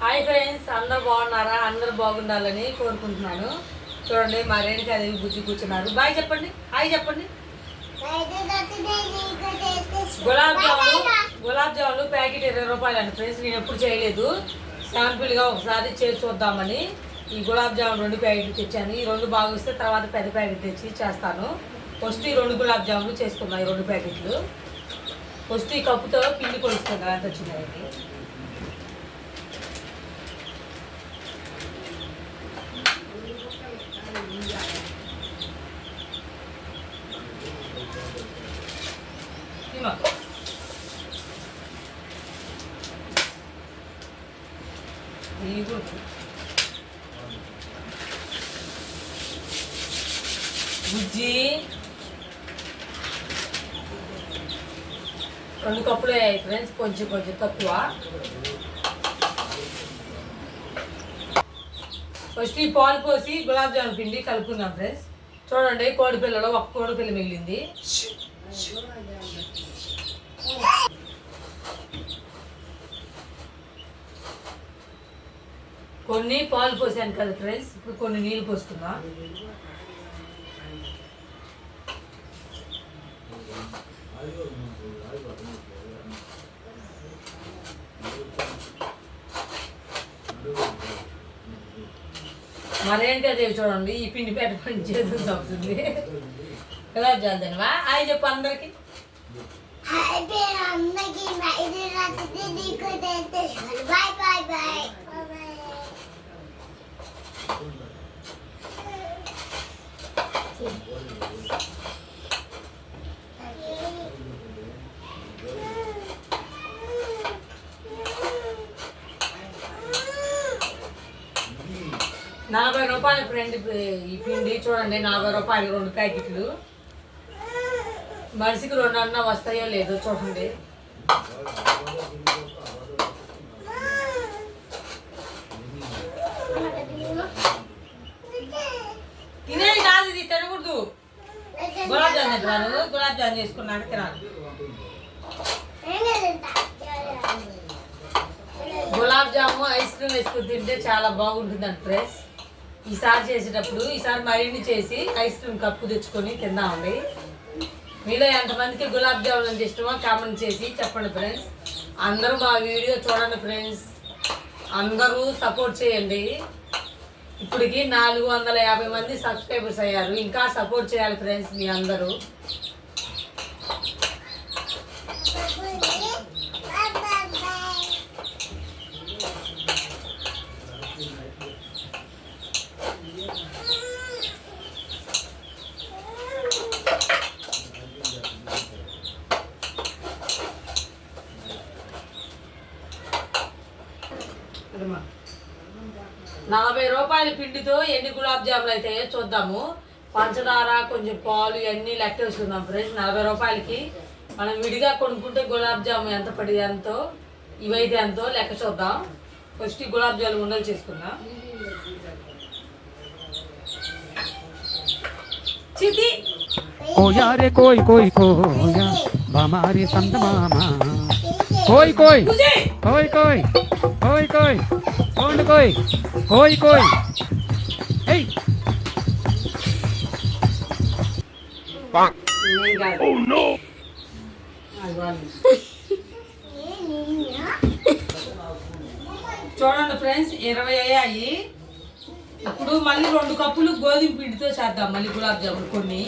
Hi friends అందరు బాగున్నారా? అందరు బాగుండాలని కోరుకుంటున్నాను. చూడండి మా రేణుకి అది బుజ్జి కూర్చున్నారు. బాయ్ చెప్పండి. హాయ్ చెప్పండి. గులాబ్ జాములు గులాబ్ జాములు ప్యాకెట్ ఇరవై రూపాయలు అండి ఫ్రెండ్స్ నేను ఎప్పుడు చేయలేదు. శాంపుల్గా ఒకసారి చేసి చూద్దామని ఈ గులాబ్ జామున్ రెండు ప్యాకెట్లు తెచ్చాను. ఈ రెండు బాగా వస్తే తర్వాత పెద్ద ప్యాకెట్ తెచ్చి చేస్తాను. ఫస్ట్ ఈ రెండు గులాబ్ జాములు చేసుకున్నాను ఈ రెండు ప్యాకెట్లు. ఫస్ట్ ఈ కప్పుతో పిండి కొలుసుకుందాం అంత వచ్చిందండి ఇమ్మా. ఇవి కూడా. బుజ్జి. రెండు కప్పులు అయ్యాయి ఫ్రెండ్స్ కొంచెం కొంచెం తక్కువ. ఫస్ట్ ఈ పాలు పోసి గులాబ్ జామున్ పిండి కలుపుకుందాం ఫ్రెండ్స్. చూడండి కోడిపిల్లలో ఒక కోడి పిల్ల మిగిలింది. కొన్ని పాలు పోసాను కదా ఫ్రెండ్స్ ఇప్పుడు కొన్ని నీళ్ళు పోసుకుందాం. మరేంటి అదే చూడండి ఈ పిండి పెట్ట పని చేతులు తప్పుతుంది. ఎలా చేద్దానివా అవి చెప్పు అందరికి. Bye bye. బాయ్. నలభై రూపాయలు ఫ్రెండ్ ఈ పిండి చూడండి నలభై రూపాయలు రెండు ప్యాకెట్లు. మనిషికి రెండు అన్న వస్తాయో లేదో చూడండి. తినేది కాదు ఇది తినకూడదు. గులాబ్ జామ్ తింటున్నాను గులాబ్ జామ్ చేసుకున్నాను తినాలి. గులాబ్ జాము ఐస్ క్రీమ్ వేసుకుని తింటే చాలా బాగుంటుందండి ఫ్రెండ్స్. ఈసారి చేసేటప్పుడు ఈసారి మరిన్ని చేసి ఐస్ క్రీమ్ కప్పు తెచ్చుకొని తిందామండి. మీలో ఎంతమందికి గులాబ్ జామున్ అంటే ఇష్టమో కామెంట్ చేసి చెప్పండి ఫ్రెండ్స్ అందరూ మా వీడియో చూడండి ఫ్రెండ్స్ అందరూ సపోర్ట్ చేయండి. ఇప్పటికి నాలుగు వందల యాభై మంది సబ్స్క్రైబర్స్ అయ్యారు. ఇంకా సపోర్ట్ చేయాలి ఫ్రెండ్స్ మీ అందరూ ఇదమ్మా. నలభై రూపాయల పిండితో ఎన్ని గులాబ్ జాములు అయితే చూద్దాము. పంచదార కొంచెం పాలు ఇవన్నీ లెక్క వేసుకుందాం ఫ్రెండ్స్. నలభై రూపాయలకి. మనం విడిగా కొనుక్కుంటే గులాబ్ జాము ఎంత పడి ఎంతో? ఇవైతే ఎంతో? లెక్క చూద్దాం. ఫస్ట్ గులాబ్ జాములు ఉండలు చేసుకుందాం. చితి! కోయా రే కోయ్ కోయ్ కోయా సంత మామా కోయ్ కోయ్. కోయ్ కోయ్. కోయ్ కోయ్. Con కోయ్ కోయ్ కోయ్ Hey. Bang. Oh no. చూడండి ఫ్రెండ్స్ ఇరవై అయ్యాయి ఇప్పుడు మళ్ళీ రెండు కప్పులు గోధుమ పిండితో చేద్దాం మళ్ళీ గులాబ్ జామున్ కొన్ని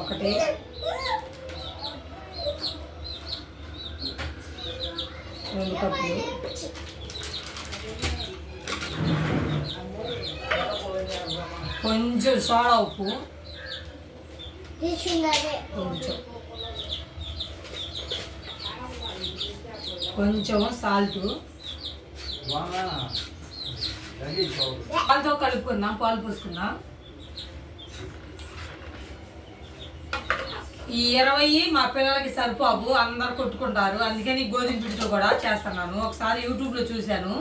ఒకటి కొంచెం సోడా ఉప్పు? కొంచెం. కొంచెం సాల్ట్. పాలతో కలుపుకుందాం? పాలు పోసుకుందాం? ఈ ఇరవై మా పిల్లలకి సరిపోవు. అందరు కొట్టుకుంటారు. అందుకని గోధుమ పిండితో కూడా చేస్తున్నాను. ఒకసారి యూట్యూబ్లో చూశాను.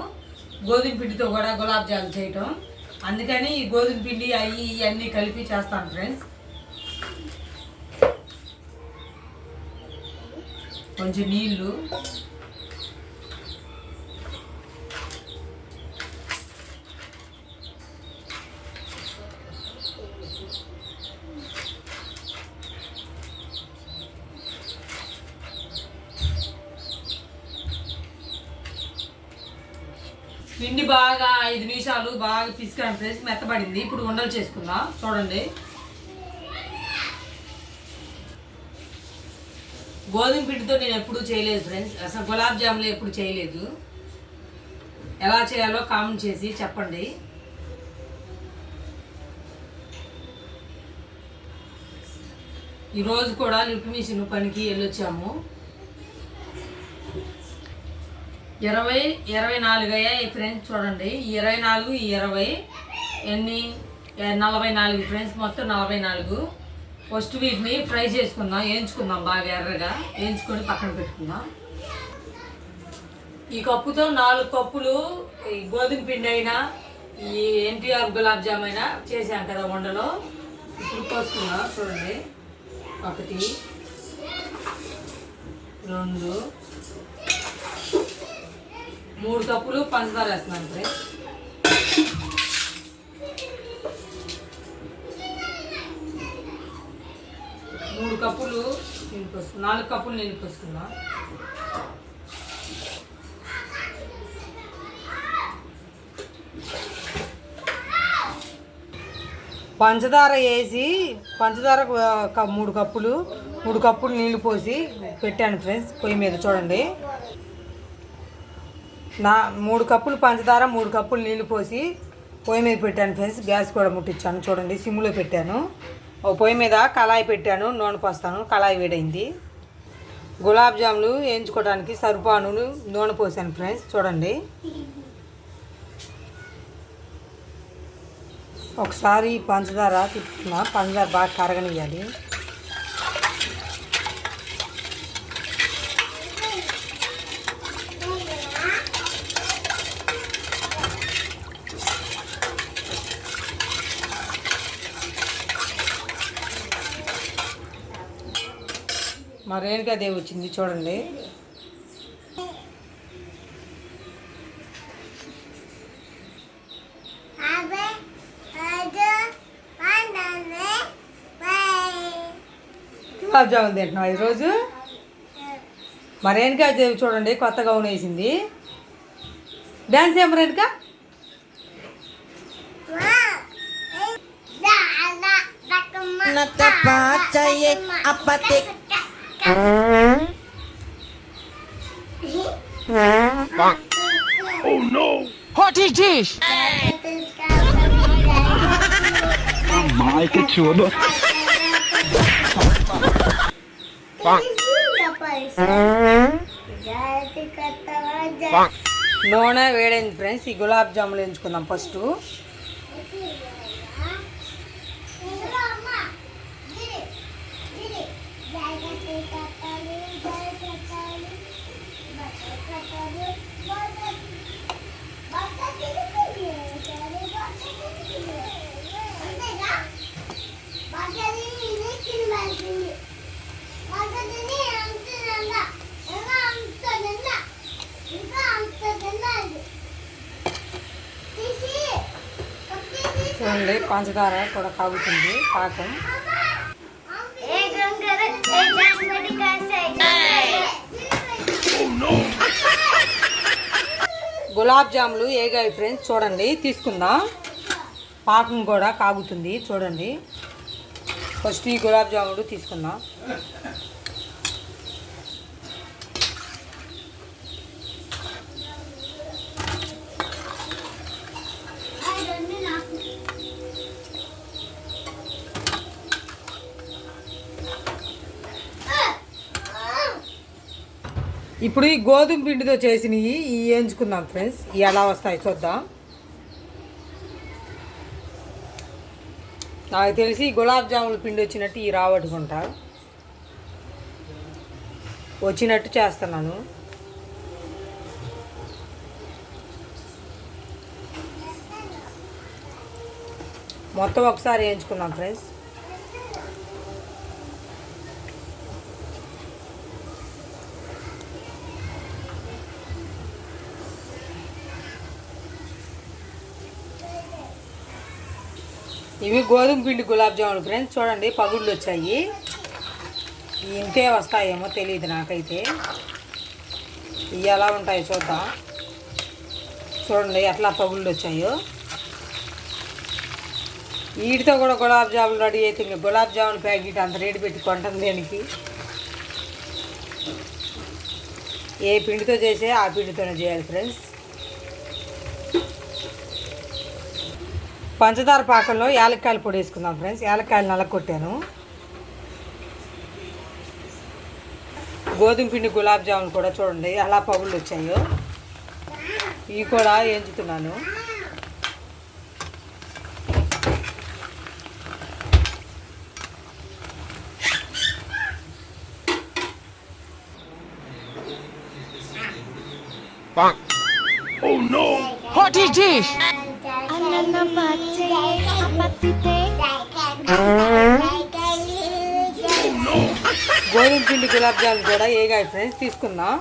గోధుమ పిండితో కూడా గులాబ్ జామున్ చేయటం. అందుకని ఈ గోధుమ పిండి అవి ఇవన్నీ కలిపి చేస్తాను ఫ్రెండ్స్ కొంచెం నీళ్ళు పిండి బాగా ఐదు బాగా పిసికాను ఫ్రెండ్స్ మెత్తబడింది. ఇప్పుడు ఉండలు చేసుకుందాం. చూడండి. గోధుమ పిండితో నేను ఎప్పుడూ చేయలేదు ఫ్రెండ్స్. అసలు గులాబ్ జాములు ఎప్పుడు చేయలేదు. ఎలా చేయాలో కామెంట్ చేసి చెప్పండి. ఈరోజు కూడా లిఫ్ట్ మిషన్ పనికి వెళ్ళొచ్చాము. ఇరవై ఇరవై నాలుగు అయ్యాయి ఫ్రెండ్స్ చూడండి. ఇరవై నాలుగు ఈ ఇరవై ఎన్ని నలభై నాలుగు ఫ్రెండ్స్ మొత్తం నలభై నాలుగు. ఫస్ట్ వీటిని ఫ్రై చేసుకుందాం. వేయించుకుందాం బాగా ఎర్రగా. వేయించుకొని పక్కన పెట్టుకుందాం. ఈ కప్పుతో నాలుగు కప్పులు ఈ గోధుమ పిండి అయినా ఈ ఎన్టీఆర్ గులాబ్ జామ్ అయినా చేసాం కదా వండలో. ఇప్పుడు పోసుకుందాం చూడండి. ఒకటి రెండు మూడు కప్పులు పంచదార వేస్తున్నాను ఫ్రెండ్స్. మూడు కప్పులు నీళ్ళు నాలుగు కప్పులు నీళ్ళు పోసుకున్నా పంచదార వేసి పంచదార మూడు కప్పులు మూడు కప్పులు నీళ్ళు పోసి పెట్టాను ఫ్రెండ్స్ పొయ్యి మీద చూడండి. నా మూడు కప్పులు పంచదార మూడు కప్పులు నీళ్ళు పోసి పొయ్యి మీద పెట్టాను ఫ్రెండ్స్ గ్యాస్ కూడా ముట్టించాను. చూడండి సిమ్లో పెట్టాను. ఓ పొయ్యి మీద కళాయి పెట్టాను నూనె పోస్తాను. కళాయి వేడైంది. గులాబ్ జాములు వేయించుకోవడానికి సరుపాను నూనె పోసాను ఫ్రెండ్స్ చూడండి. ఒకసారి పంచదార తిప్పుకున్నా పంచదార బాగా కరగనియాలి మా రేణుకాదేవి వచ్చింది చూడండి. గులాబ్ జామున్ తింటున్నావు ఈరోజు? మా రేణుకాదేవి చూడండి కొత్త గౌన్ వేసింది. డ్యాన్స్ ఏం రేణుక? దా Natapachaye apatik What is this? మాయకి చూడు నూనె వేడైంది ఫ్రెండ్స్ ఈ గులాబ్ జాములు ఎంచుకుందాం ఫస్ట్ చూడండి పంచదార కూడా కాగుతుంది పాకం. గులాబ్ జాములు ఏగాయి ఫ్రెండ్స్ చూడండి తీసుకుందాం. పాకం కూడా కాగుతుంది చూడండి. ఫస్ట్ ఈ గులాబ్ జాములు తీసుకుందాం. ఇప్పుడు ఈ గోధుమ పిండితో చేసినవి ఈ వేయించుకుందాం ఫ్రెండ్స్. ఇవి ఎలా వస్తాయి చూద్దాం. నాకు తెలిసి గులాబ్ జాముల పిండి వచ్చినట్టు ఈ రావట్టుకుంటా. వచ్చినట్టు చేస్తున్నాను. మొత్తం ఒకసారి వేయించుకుందాం ఫ్రెండ్స్. ఇవి గోధుమ పిండి గులాబ్ జాములు ఫ్రెండ్స్. చూడండి పగుళ్ళు వచ్చాయి. ఇంతే వస్తాయేమో తెలియదు నాకైతే. ఇవి ఎలా ఉంటాయో చూద్దాం. చూడండి ఎట్లా పగుళ్ళు వచ్చాయో. వీటితో కూడా గులాబ్ జాములు రెడీ అయితే ఇంకా గులాబ్ జామున్ ప్యాకెట్ అంత రేటు పెట్టి కొంటాం దేనికి? ఏ పిండితో చేసే ఆ పిండితోనే చేయాలి ఫ్రెండ్స్. పంచదార పాకంలో యాలక్కాయలు పొడి వేసుకుందాం ఫ్రెండ్స్. యాలక్కాయలు నలగొట్టాను గోధుమ పిండి గులాబ్ జామున్ కూడా చూడండి ఎలా పగుళ్ళు వచ్చాయో. ఇవి కూడా ఎంచుతున్నాను What is this? గోధుమ పిండి గులాబ్ జామున్ కూడా ఏగా ఫ్రెండ్స్ తీసుకుందాం.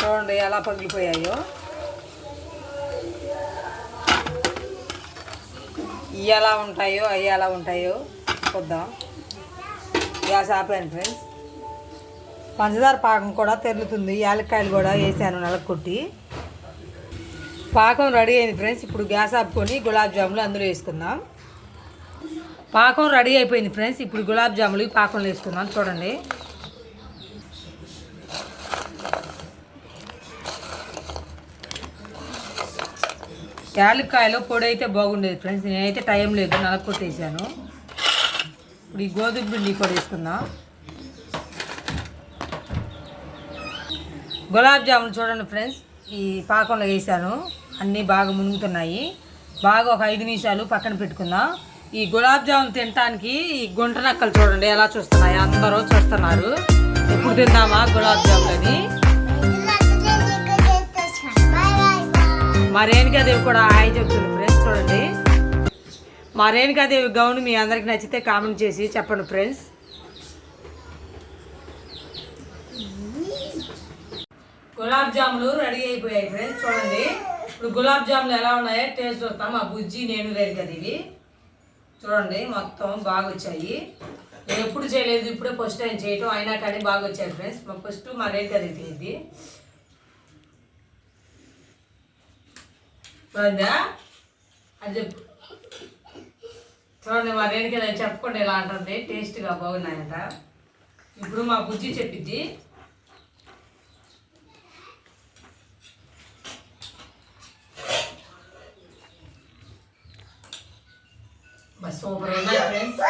చూడండి ఎలా పగిలిపోయాయో. ఇవి ఎలా ఉంటాయో అవి ఎలా ఉంటాయో చూద్దాం. గ్యాస్ ఆపాను ఫ్రెండ్స్. పంచదార పాకం కూడా తెరులుతుంది. యాలక్కాయలు కూడా వేసాను నలకొట్టి పాకం రెడీ అయింది ఫ్రెండ్స్. ఇప్పుడు గ్యాస్ ఆపుకొని గులాబ్ జాములు అందులో వేసుకుందాం. పాకం రెడీ అయిపోయింది ఫ్రెండ్స్. ఇప్పుడు గులాబ్ జాములు ఈ పాకంలో వేసుకుందాం. చూడండి. యాలక్కాయలో పొడి అయితే బాగుండేది ఫ్రెండ్స్. నేనైతే టైం లేదు. నలకొట్టేసాను ఇప్పుడు ఈ గోధుమ పిండి కూడా వేసుకుందాం. గులాబ్ జామున్ చూడండి ఫ్రెండ్స్. ఈ పాకంలో వేసాను అన్నీ బాగా మునుగుతున్నాయి. బాగా ఒక ఐదు నిమిషాలు పక్కన పెట్టుకుందాం. ఈ గులాబ్ జామున్ తినటానికి ఈ గుంట నక్కలు చూడండి ఎలా చూస్తున్నాయి. అందరూ చూస్తున్నారు. ఎప్పుడు తిందామా గులాబ్ జామున్ అని మా రేణుకాదేవి కూడా హాయ్ చెప్తుంది ఫ్రెండ్స్ చూడండి. మా రేణుకాదేవి గౌన్ మీ అందరికి నచ్చితే కామెంట్ చేసి చెప్పండి ఫ్రెండ్స్. గులాబ్ జాములు రెడీ అయిపోయాయి ఫ్రెండ్స్ చూడండి. ఇప్పుడు గులాబ్ జాములు ఎలా ఉన్నాయో టేస్ట్ చూస్తాం మా బుజ్జి నేను రేణుకాదేవి చూడండి మొత్తం బాగా వచ్చాయి నేను ఎప్పుడు చేయలేదు ఇప్పుడే ఫస్ట్ టైం చేయటం అయినా కానీ బాగా వచ్చాయి ఫ్రెండ్స్ మా ఫస్ట్ మా రేణుకాదేవి ఇది బాగుందా అది చెప్పు. చూడండి మా రేణుకి అది చెప్పకుండా ఇలా అంటుంది? టేస్ట్గా బాగున్నాయంట. ఇప్పుడు మా బుజ్జి చెప్పిద్ది బస్ సూపర్ ఉన్నాయి ఫ్రెండ్స్